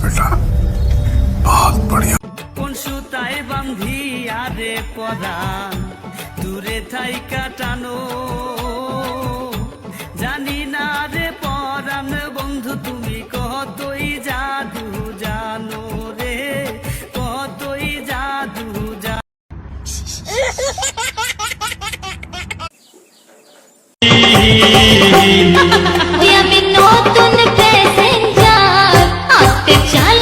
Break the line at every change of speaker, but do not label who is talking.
বেটা বহুত বড়িয়া। কোন সুতায় পদা দূরে থাই কাটানো জানি না রে
আস্তে চালাবে